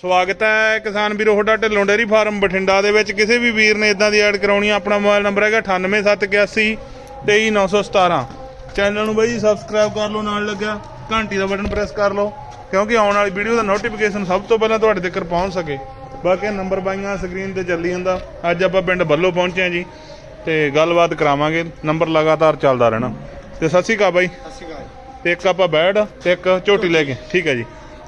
ਸਵਾਗਤ ਹੈ ਕਿਸਾਨ ਵੀਰੋ ਤੁਹਾਡਾ ਢਿੱਲੋਂ ਡੇਅਰੀ ਫਾਰਮ ਬਠਿੰਡਾ ਦੇ ਵਿੱਚ। ਕਿਸੇ ਵੀ ਵੀਰ ਨੇ ਇਦਾਂ ਦੀ ਐਡ ਕਰਾਉਣੀ ਆ, ਆਪਣਾ ਮੋਬਾਈਲ ਨੰਬਰ ਹੈਗਾ 98781 23917 ਚੈਨਲ ਨੂੰ ਬਾਈ ਜੀ ਸਬਸਕ੍ਰਾਈਬ ਕਰ ਲਓ ਨਾਲ ਲੱਗਿਆ ਘੰਟੀ ਦਾ ਬਟਨ ਪ੍ਰੈਸ ਕਰ ਲਓ ਕਿਉਂਕਿ ਆਉਣ ਵਾਲੀ ਵੀਡੀਓ ਦਾ ਨੋਟੀਫਿਕੇਸ਼ਨ ਸਭ ਤੋਂ ਪਹਿਲਾਂ ਤੁਹਾਡੇ ਤੱਕ ਪਹੁੰਚ ਸਕੇ। ਬਾਕੀ ਨੰਬਰ ਬਾਈਆਂ ਸਕਰੀਨ ਤੇ ਚੱਲੀ ਜਾਂਦਾ। ਅੱਜ ਆਪਾਂ ਪਿੰਡ ਬੱਲੋ ਪਹੁੰਚੇ ਹਾਂ ਜੀ ਤੇ ਗੱਲਬਾਤ ਕਰਾਵਾਂਗੇ। ਨੰਬਰ ਲਗਾਤਾਰ ਚੱਲਦਾ ਰਹਿਣਾ। ਤੇ ਸਤਿ ਸ਼੍ਰੀ ਅਕਾਲ ਬਾਈ। ਸਤਿ ਸ਼੍ਰੀ ਅਕਾਲ। ਤੇ ਇੱਕ ਆਪਾਂ ਬੈੜ ਤੇ ਇੱਕ ਝੋਟੀ ਲੈ ਕੇ। ਠੀਕ ਹੈ ਜੀ।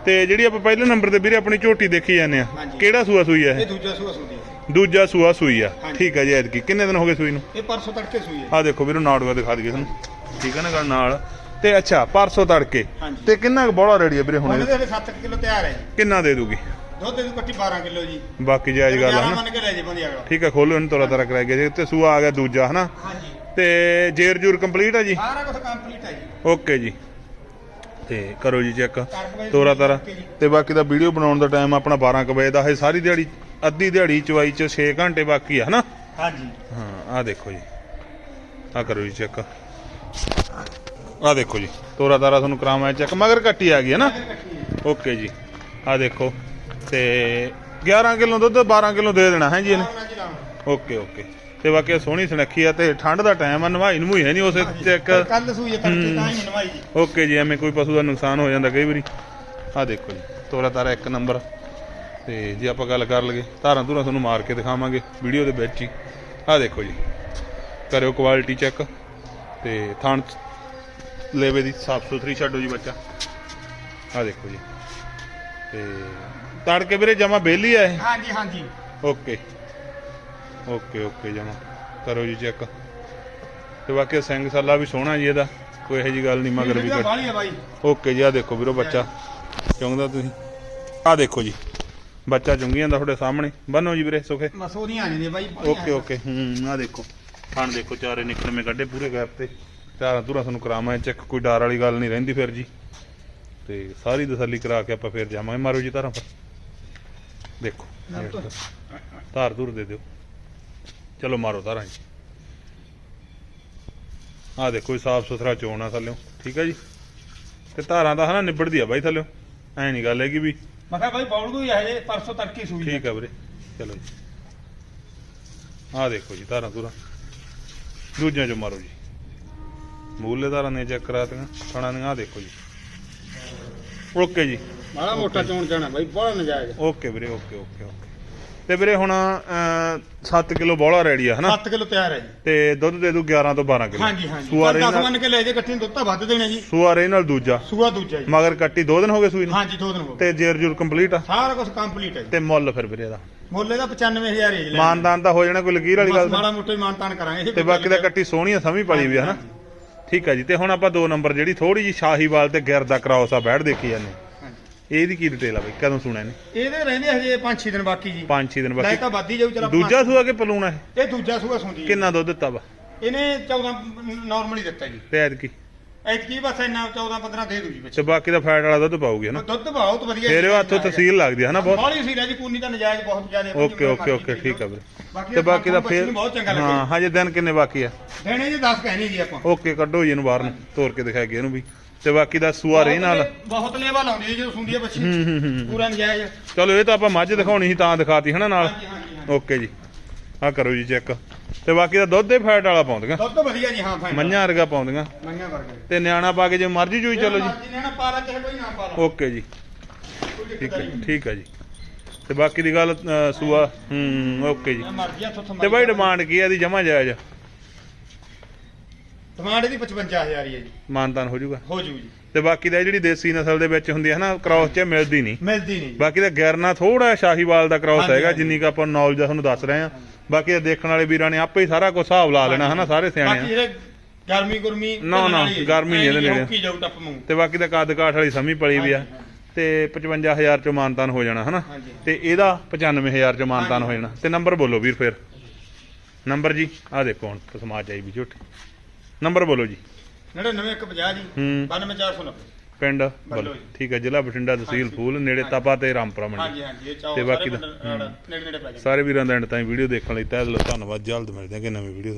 ਤੇ ਜਿਹੜੀ ਆਪਾਂ ਪਹਿਲੇ ਨੰਬਰ ਤੇ ਵੀਰੇ ਆਪਣੀ ਝੋਟੀ ਦੇਖੀ ਜਾਂਦੇ ਆ। ਹਾਂਜੀ। ਕਿਹੜਾ ਸੂਆ ਸੂਈ ਹੈ ਇਹ? ਇਹ ਦੂਜਾ ਸੂਆ ਸੂਦੀ ਹੈ ਦੂਜਾ ਸੂਆ ਸੂਈ ਆ। ਹਾਂਜੀ। ਠੀਕ ਹੈ ਜੀ ਐਤਕੀ। ਕਿੰਨੇ ਦਿਨ ਹੋ ਗਏ ਸੂਈ ਨੂੰ? ਇਹ ਪਰਸੋਂ ਤੜਕੇ ਸੂਈ ਹੈ ਆ ਦੇਖੋ ਵੀਰੋ ਨਾੜੂਆ ਦਿਖਾ ਦਈਏ ਤੁਹਾਨੂੰ। ਠੀਕ ਹੈ ਨਾ ਗੱਲ ਨਾਲ। ਤੇ ਅੱਛਾ ਪਰਸੋਂ ਤੜਕੇ। ਹਾਂਜੀ। ਤੇ ਕਿੰਨਾ ਕੁ ਬੋਲਾ ਰੈਡੀ ਆ ਵੀਰੇ ਹੁਣ ਹੁਣ ਇਹਦੇ? 7 ਕਿਲੋ ਤਿਆਰ ਹੈ ਜੀ। ਕਿੰਨਾ ਦੇ ਦੂਗੀ? ਦੁੱਧ ਇਹਦੀ ਕੱਟੀ 12 ਕਿਲੋ ਜੀ। ਬਾਕੀ ਜਾਇਜ਼ ਗੱਲ ਹੈ ਗਿਆਰਾਂ ਨਾ ਮੰਨ ਕੇ ਲੈ ਜੀ ਬੰਦੀ ਅਗਲਾ ਠੀਕ ਹੈ ਖੋਲੋ ਇਹਨੂੰ ਤੋਰਾ ਤਰਾ ਕਰਾ ਕੇ ਜੀ। ਤੇ ਸੂਆ ਆ ਗਿਆ ਦੂਜਾ ਹਨਾ। ਹਾਂਜੀ। ਤੇ ਜੇਰ ਜੂਰ ਕੰਪਲੀਟ ਆ ਜੀ? ਸਾਰਾ ਕੁਝ ਕੰਪਲੀਟ ਹੈ ਜੀ। ਓਕੇ ਜੀ। ਤੇ ਕਰੋ ਜੀ ਚੈੱਕ ਤੋਰਾ ਤਾਰਾ। ਤੇ ਬਾਕੀ ਦਾ ਵੀਡੀਓ ਬਣਾਉਣ ਦਾ ਟਾਈਮ ਆਪਣਾ 12 ਕੁ ਵਜੇ ਦਾ ਹੈ। ਸਾਰੀ ਦਿਹਾੜੀ ਅੱਧੀ ਦਿਹਾੜੀ ਚਵਾਈ ਚ 6 ਘੰਟੇ ਬਾਕੀ ਆ ਹਨਾ? ਹਾਂਜੀ। ਹਾਂ ਆ ਦੇਖੋ ਜੀ। ਆ ਕਰੋ ਜੀ ਚੈੱਕ। ਆ ਦੇਖੋ ਜੀ ਤੋਰਾ ਤਾਰਾ ਤੁਹਾਨੂੰ ਕਰਾਵਾਂ ਚੈੱਕ। ਮਗਰ ਕੱਟੀ ਆ ਗਈ ਹੈ ਨਾ ਓਕੇ ਜੀ। ਆ ਦੇਖੋ। ਤੇ 11 ਕਿਲੋ ਦੁੱਧ 12 ਕਿਲੋ ਦੇ ਦੇਣਾ ਹੈ ਜੀ ਇਹਨੇ? Okay okay. ਤੇ ਇਹ ਸੋਹਣੀ ਸੁਨੱਖੀ ਆ ਤੇ ਠੰਡ ਦਾ ਟਾਈਮ ਆ ਨਵਾਈ ਨਮੂਈ ਹੈ ਨਹੀਂ ਉਸੇ ਚੈੱਕ ਕੱਲ ਸੂਈ ਹੈ ਤੜਕੇ ਤਾਂ ਹੀ ਨਵਾਈ ਜੀ। ਓਕੇ ਜੀ ਐਵੇਂ ਕੋਈ ਪਸ਼ੂ ਦਾ ਨੁਕਸਾਨ ਹੋ ਜਾਂਦਾ ਕਈ ਵਾਰੀ। ਆ ਦੇਖੋ ਜੀ ਤੋਰਾ ਤਾਰਾ ਇੱਕ ਨੰਬਰ। ਤੇ ਜੇ ਆਪਾਂ ਗੱਲ ਕਰ ਲਈਏ ਧਾਰਾਂ ਧੂਰਾਂ ਤੁਹਾਨੂੰ ਮਾਰ ਕੇ ਦਿਖਾਵਾਂਗੇ ਵੀਡੀਓ ਦੇ ਵਿੱਚ ਹੀ। ਆ ਦੇਖੋ ਜੀ ਕਰਿਓ ਕੁਆਲਿਟੀ ਚੈੱਕ ਤੇ ਥਣ ਲੇਵੇ ਦੀ ਸਾਫ਼ ਸੁਥਰੀ ਛੱਡੋ ਜੀ ਬੱਚਾ। ਆ ਦੇਖੋ ਜੀ ਤੇ ਤੜਕੇ ਵੀਰੇ ਜਮਾ ਬੇਲੀ ਆ ਇਹ। ਹਾਂਜੀ ਹਾਂਜੀ। ਓਕੇ। ਓਕੇ ਓਕੇ ਜਮਾ। ਕਰੋ ਜੀ ਚੈੱਕ। ਤੇ ਬਾਕੀ ਸਿੰਘ ਸੱਲਾ ਵੀ ਸੋਹਣਾ ਜੀ ਇਹਦਾ। ਕੋਈ ਇਹੋ ਜੀ ਗੱਲ ਨਹੀਂ ਮਗਰ ਵੀ ਕੱਟ ਓਕੇ ਜੀ ਆ ਦੇਖੋ ਵੀਰੋ ਬੱਚਾ। ਚੁੰਗਦਾ ਤੁਸੀਂ। ਆ ਦੇਖੋ ਜੀ। ਬੱਚਾ ਚੁੰਗੀ ਜਾਂਦਾ ਤੁਹਾਡੇ ਸਾਹਮਣੇ। ਬੰਨੋ ਜੀ ਵੀਰੇ ਸੁਖੇ। ਮਸੂਰੀਆਂ ਆ ਜਾਂਦੀਆਂ ਬਾਈ। Okay okay. ਹੂੰ ਆ ਦੇਖੋ। ਥਣ ਦੇਖੋ ਚਾਰੇ ਨਿਕਲਵੇਂ ਕੱਢੇ ਪੂਰੇ ਗੈਪ ਤੇ। ਚਾਰਾਂ ਧੂਰਾਂ ਤੁਹਾਨੂੰ ਕਰਾਵਾਂ ਚੈੱਕ ਕੋਈ ਡਰ ਵਾਲੀ ਗੱਲ ਨਹੀਂ ਰਹਿੰਦੀ ਫਿਰ ਜੀ। ਤੇ ਸਾਰੀ ਤਸੱਲੀ ਕਰਾ ਕੇ ਆਪਾਂ ਫਿਰ ਜਾਵਾਂਗੇ ਮਾਰੋ ਜੀ ਧਾਰਾਂ ਪਰ। ਦੇਖੋ। ਧਾਰ ਧੂਰ ਦੇ ਦਿਓ। ਚਲੋ ਮਾਰੋ ਧਾਰਾਂ ਜੀ। ਆ ਦੇਖੋ ਸਾਫ਼ ਸੁਥਰਾ ਚੋਣ ਆ ਥੱਲਿਓ ਠੀਕ ਆ ਜੀ? ਤੇ ਧਾਰਾਂ ਦਾ ਹਨਾ ਨਿਬੜਦੀ ਆ ਬਾਈ ਥੱਲਿਓ ਐ ਨਹੀਂ ਗੱਲ ਹੈਗੀ ਵੀ ਮੈਂ ਕਿਹਾ ਬਾਈ ਬੌਲਗੂ ਹੀ ਹੈ ਜੇ ਪਰਸੋਂ ਤੜਕੇ ਸੂਈ ਹੈ ਠੀਕ ਆ। ਵੀਰੇ ਚਲੋ ਜੀ। ਆ ਦੇਖੋ ਜੀ ਧਾਰਾਂ ਧੂਰਾਂ। ਦੂਜਿਆਂ ਚੋਂ ਮਾਰੋ ਜੀ। ਮੂਲੇ ਧਾਰਾਂ ਨੇ ਚੈੱਕ ਕਰਾਤੀਆਂ ਖਾਣਾ ਦੀਆਂ ਆ ਦੇਖੋ ਜੀ। ਓਕੇ ਜੀ। ਮਾੜਾ ਮੋਟਾ ਚੋਣ ਜਾਣਾ ਬਾਈ ਬੜਾ ਨਜਾਇਜ਼ ਓਕੇ ਵੀਰੇ ਓਕੇ ਓਕੇ ਓਕੇ। ਤੇ ਵੀਰੇ ਹੁਣ 7 ਕਿਲੋ ਬੋਲਾ ਰੈਡੀ ਆ ਹਨਾ? 7 ਕਿਲੋ ਤਿਆਰ ਹੈ ਜੀ। ਤੇ ਦੁੱਧ ਦੇ ਦੂ 11 ਤੋਂ 12 ਕਿਲੋ। ਹਾਂਜੀ ਹਾਂਜੀ। ਸੂਆਰੇ 10 ਨਾਲ ਮੰਨ ਕੇ ਲੈ ਜੇ ਇਕੱਠੀ ਦੁੱਧ ਤਾਂ ਵੱਧ ਦੇਣਾ ਜੀ। ਸੂਆਰੇ ਨਾਲ ਦੂਜਾ। ਸੂਆ ਦੂਜਾ ਜੀ। ਮਗਰ ਕੱਟੀ ਦੋ ਦਿਨ ਹੋ ਗਏ ਸੂਈ ਨੂੰ? ਹਾਂਜੀ ਦੋ ਦਿਨ ਹੋ ਗਏ। ਤੇ ਜੇਰ ਜੂਰ ਕੰਪਲੀਟ ਆ? ਸਾਰਾ ਕੁਝ ਕੰਪਲੀਟ ਹੈ ਜੀ। ਤੇ ਮੁੱਲ ਫਿਰ ਵੀਰੇ ਦਾ ਮੁੱਲੇ ਦਾ 95000 ਹੈ ਜੀ ਮਾਨਦਾਨ ਤਾਂ ਹੋ ਜਾਣਾ ਕੋਈ ਲਕੀਰ ਵਾਲੀ ਗੱਲ ਮਾੜਾ ਮੋਟਾ ਹੀ ਮਾਨਤਾਨ ਕਰਾਂਗੇ ਤੇ ਬਾਕੀ ਦਾ ਕੱਟੀ ਸੋਹਣੀ ਆ ਸਮਝ ਪਲੀ ਵੀ ਹਨਾ? ਠੀਕ ਆ ਜੀ ਤੇ ਹੁਣ ਆਪਾਂ ਦੋ ਨੰਬਰ ਜਿਹੜੀ ਥੋੜੀ ਜੀ ਸ਼ਾਹੀਵਾਲ ਤੇ ਗਿਰ ਦਾ ਕਰਾਉਸ ਆ ਬੈਠ ਦੇਖੀ ਜਾਂਦੇ। ਇਹਦੀ ਕੀ ਡਿਟੇਲ ਆ ਬਈ? ਕਦੋਂ ਸੁਣਿਆ ਨੇ ਇਹਦੇ ਰਹਿੰਦੇ ਹਜੇ 5-6 ਦਿਨ ਬਾਕੀ ਜੀ। 5-6 ਦਿਨ ਲੈ ਬਾਕੀ ਤਾਂ ਵੱਧੀ ਜਾਊ ਚਲ ਦੂਜਾ ਸੂਆ ਕਿ ਪਲੂਣਾ ਇਹ? ਇਹ ਦੂਜਾ ਸੂਆ ਸੁੰਦੀ ਹੈ ਕਿੰਨਾ ਦੁੱਧ ਦਿੱਤਾ ਵਾ? ਇਹਨੇ 14 ਨਾਰਮਲੀ ਦਿੱਤਾ ਜੀ। ਤੇ ਐਤਕੀ? ਐਤਕੀ ਬਸ ਇੰਨਾ 14-15 ਦੇ ਦੂ ਜੀ ਵਿੱਚ। ਤੇ ਬਾਕੀ ਦਾ ਫੈਟ ਵਾਲਾ ਦੁੱਧ ਪਾਉਗੀ ਹਨਾ? ਦੁੱਧ ਬਹੁਤ ਵਧੀਆ ਫੇਰ ਉਹ ਹੱਥੋਂ ਤਹਿਸੀਲ ਲੱਗਦੀ ਹਨਾ ਬਹੁਤ? ਬਾਲੀ ਸੀ ਜੀ ਕੂਨੀ ਦਾ ਨਜਾਇਜ਼ ਬਹੁਤ ਜ਼ਿਆਦਾ ਓਕੇ ਓਕੇ ਓਕੇ ਠੀਕ ਆ ਵੀਰੇ। ਤੇ ਤੇ ਬਾਕੀ ਦਾ ਫੇਰ ਬਹੁਤ ਚੰਗਾ ਹਾਂ ਹਜੇ ਦਿਨ ਕਿੰਨੇ ਬਾਕੀ ਆ? ਦੇਣੇ ਜੀ 10 ਕਹਿਣੀ ਜੀ ਆਪਾਂ। ਓਕੇ ਕੱਢੋ ਜੀ ਇਹਨੂੰ ਬਾਹਰ ਨੂੰ ਤੋੜ ਕੇ ਦਿਖਾਈਏ ਇਹਨੂੰ ਵੀ। ਤੇ ਬਾਕੀ ਦਾ ਸੂਆ ਰਹੀ ਨਾਲ। ਬਹੁਤ ਲੇਵਾ ਲਾਉਂਦੀ ਹੈ ਜਦੋਂ ਸੁੰਦੀ ਹੈ ਬੱਚੀ ਪੂਰਾ ਨਜਾਇਜ਼। ਚਲੋ ਇਹ ਤਾਂ ਆਪਾਂ ਮੱਝ ਦਿਖਾਉਣੀ ਸੀ ਤਾਂ ਦਿਖਾਤੀ ਹਨਾ ਨਾਲ। ਓਕੇ ਜੀ। ਆ ਕਰੋ ਜੀ ਚੈੱਕ। ਤੇ ਬਾਕੀ ਦਾ ਦੁੱਧ ਦੇ ਫੈਟ ਵਾਲਾ ਪਾਉਂਦੀਆਂ? ਦੁੱਧ ਵਧੀਆ ਜੀ ਹਾਂ ਫਾਈਨ ਮੰਝਾਂ ਵਰਗਾ ਪਾਉਂਦੀਆਂ? ਮੰਗਿਆ ਵਰਗੇ ਤੇ ਨਿਆਣਾ ਪਾ ਕੇ ਜੇ ਮਰਜ਼ੀ ਚੂਈ ਚਲੋ ਜੀ। ਮਰਜ਼ੀ ਨੇ ਨਾ ਪਾ ਲਾ ਚਾਹੇ ਕੋਈ ਨਾ ਪਾ ਲਾ। ਓਕੇ ਜੀ। ਠੀਕ ਹੈ ਠੀਕ ਹੈ ਜੀ। ਤੇ ਬਾਕੀ ਦੀ ਗੱਲ ਸੂਆ ਹੂੰ ਓਕੇ ਜੀ। ਤੇ ਬਾਈ ਡਿਮਾਂਡ ਕੀ ਹੈ ਇਹਦੀ ਜਮਾ ਜਾਇਜ਼? ਡਿਮਾਂਡ ਇਹਦੀ 55000 ਹੀ ਹੈ ਜੀ। ਮਾਨਤਾਨ ਹੋ ਜਾਊਗਾ। ਹੋ ਜੂ ਜੀ। ਤੇ ਬਾਕੀ ਦਾ ਜਿਹੜੀ ਦੇਸੀ ਨਸਲ ਦੇ ਵਿੱਚ ਹੁੰਦੀ ਹੈ ਨਾ ਕ੍ਰਾਸ ਚ ਮਿਲਦੀ ਨਹੀਂ। ਮਿਲਦੀ ਨਹੀਂ ਬਾਕੀ ਦਾ ਗੈਰਨਾ ਥੋੜਾ ਸ਼ਾਹੀਵਾਲ ਦਾ ਕ੍ਰਾਸ ਹੈਗਾ। ਜਿੰਨੀ ਕ ਆਪਾਂ ਨੌਲੇਜ ਤੁਹਾਨੂੰ ਦੱਸ ਰਹੇ ਆ ਬਾਕੀ ਇਹ ਦੇਖਣ ਵਾਲੇ ਵੀਰਾਂ ਨੇ ਆਪੇ ਹੀ ਸਾਰਾ ਕੁਝ ਹਿਸਾਬ ਲਾ ਲੈਣਾ ਹਨਾ ਸਾਰੇ ਸਿਆਣੇ ਬਾਕੀ ਆ ਜਿਹੜੇ ਗਰਮੀ ਗੁਰਮੀ ਨਾ, ਨਾ, ਗਰਮੀ ਨਹੀਂ ਇਹਦੇ ਨੇੜੇ। ਕੀ ਜਾਊ ਟੱਪ ਮੂੰਹ। ਤੇ ਬਾਕੀ ਦਾ ਕੱਦ ਕਾਠ ਵਾਲੀ ਸਮੀ ਪਲੀ ਵੀ ਆ। ਤੇ 55000 ਚ ਮਾਨਤਾਨ ਹੋ ਜਾਣਾ ਹਨਾ। ਤੇ ਇਹਦਾ 95000 ਚ ਮਾਨਤਾਨ ਹੋ ਜਾਣਾ। ਤੇ ਨੰਬਰ ਬੋਲੋ ਵੀਰ ਫਿਰ। ਨੰਬਰ ਜੀ ਆ ਦੇਖੋ ਹੁਣ ਸਮਾਜ ਆਈ ਵੀ ਝੋਟੀ ਨੰਬਰ ਬੋਲੋ ਜੀ। 9950 ਜੀ ਹੂੰ। 92490 ਪਿੰਡ ਬੱਲੋ ਜੀ। ਠੀਕ ਹੈ ਜ਼ਿਲ੍ਹਾ ਬਠਿੰਡਾ ਤਹਿਸੀਲ ਫੂਲ ਨੇੜੇ ਤਪਾ ਤੇ ਰਾਮਪੁਰਾ ਮੰਡੀ। ਹਾਂਜੀ ਹਾਂਜੀ ਇਹ ਚਾਹੋ ਤੇ ਬਾਕੀ ਦਾ- ਨੇੜੇ ਨੇੜੇ ਪੈ ਜਾਂਦੇ ਸਾਰੇ ਵੀਰਾਂ ਦਾ ਐਂਡ ਤਾਈਂ ਵੀਡੀਓ ਦੇਖਣ ਲਈ ਤਹਿ ਦਿਲੋਂ ਧੰਨਵਾਦ। ਜਲਦ ਮਿਲਦੇ ਹਾਂ ਕਿ ਨਵੀਂ ਵੀਡੀਓ